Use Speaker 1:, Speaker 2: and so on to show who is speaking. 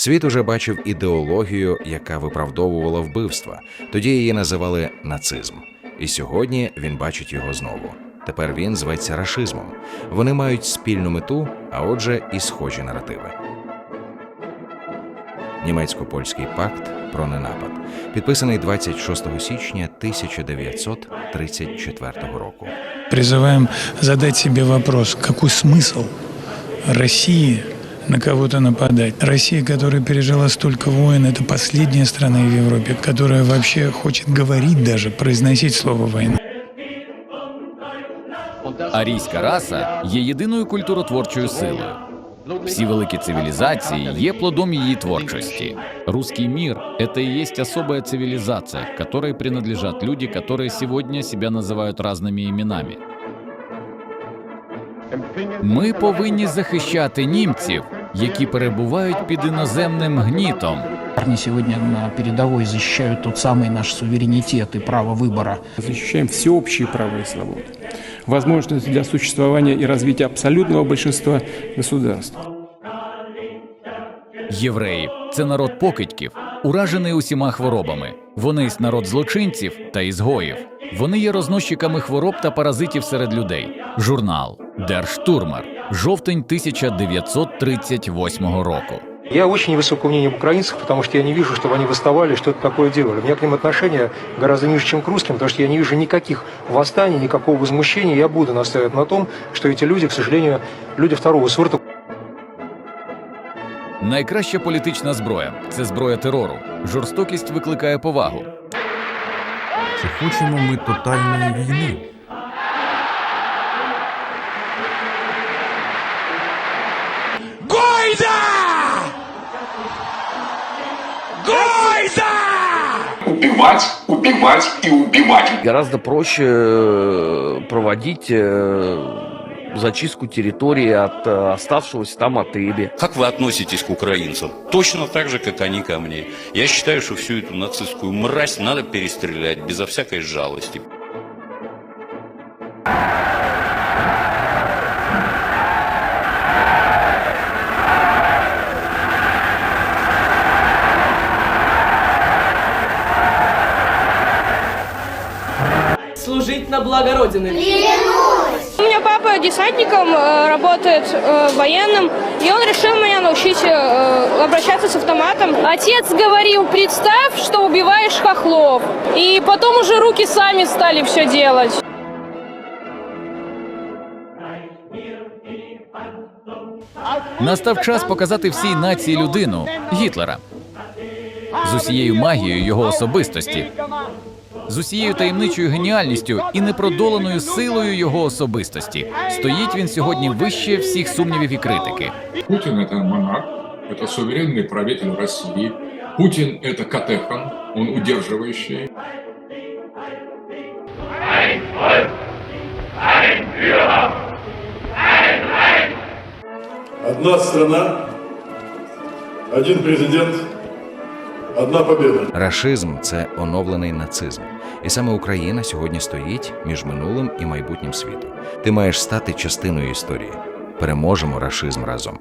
Speaker 1: Світ уже бачив ідеологію, яка виправдовувала вбивства. Тоді її називали нацизм. І сьогодні він бачить його знову. Тепер він зветься рашизмом. Вони мають спільну мету, а отже, і схожі наративи. Німецько-польський пакт про ненапад, підписаний 26 січня 1934 року.
Speaker 2: Призываем задать себе вопрос, какой смысл России на кого-то нападать? Россия, которая пережила столько войн, это последняя страна в Европе, которая вообще хочет говорить даже, произносить слово «война».
Speaker 3: Арійська раса є єдиною культуротворчою силою. Всі великі цивілізації є плодом її творчості. Русский мир – это и есть особая цивилизация, которой принадлежат люди, которые сегодня себя называют разными іменами. Ми повинні захищати німців, які перебувають під іноземним гнітом.
Speaker 4: Парни сегодня на передовой защищают тот самый наш суверенитет и право выбора.
Speaker 5: защищаем всеобщие права и свободы, возможность для существования и развития абсолютного большинства государств.
Speaker 3: Євреї це народ покидьків, уражений усіма хворобами. Вони сь народ злочинців та ізгоїв. Вони є розносчиками хвороб та паразитів серед людей. Журнал Держштурмер, жовтень 1938 року.
Speaker 6: Я очень невысокого мнения об украинцах, потому что я не вижу, чтобы они восставали, что-то такое делали. У меня к ним отношение гораздо ниже, чем к русским, потому что я не вижу никаких восстаний, никакого возмущения. Я буду настаивать на том, что эти люди, к сожалению, люди второго сорта.
Speaker 3: Найкраща політична зброя це зброя терору. Жорстокість викликає повагу.
Speaker 7: Чи хочемо ми тотальної війни?
Speaker 8: Убивать, убивать и убивать.
Speaker 9: Гораздо проще э, проводить э, зачистку территории от э, оставшегося там отребе.
Speaker 10: Как вы относитесь к украинцам? Точно так же, как они ко мне. Я считаю, что всю эту нацистскую мразь надо перестрелять безо всякой жалости.
Speaker 11: служить на благо Родины.
Speaker 12: У меня папа десантником э, работает э, военным, и он решил меня научить э, обращаться с автоматом. Отец говорил, представь, что убиваешь хохлов. И потом уже руки сами стали все делать.
Speaker 3: Настав час показати всій нації людину Гітлера з усією магією його особистості, з усією таємничою геніальністю і непродоленою силою його особистості. Стоїть він сьогодні вище всіх сумнівів і критики.
Speaker 8: Путин это монарх, это суверенный правитель России. Путин это катехан, он удерживающий.
Speaker 7: Одна страна, один президент, одна победа.
Speaker 1: Рашизм це оновлений нацизм. І саме Україна сьогодні стоїть між минулим і майбутнім світу. Ти маєш стати частиною історії. Переможемо рашизм разом.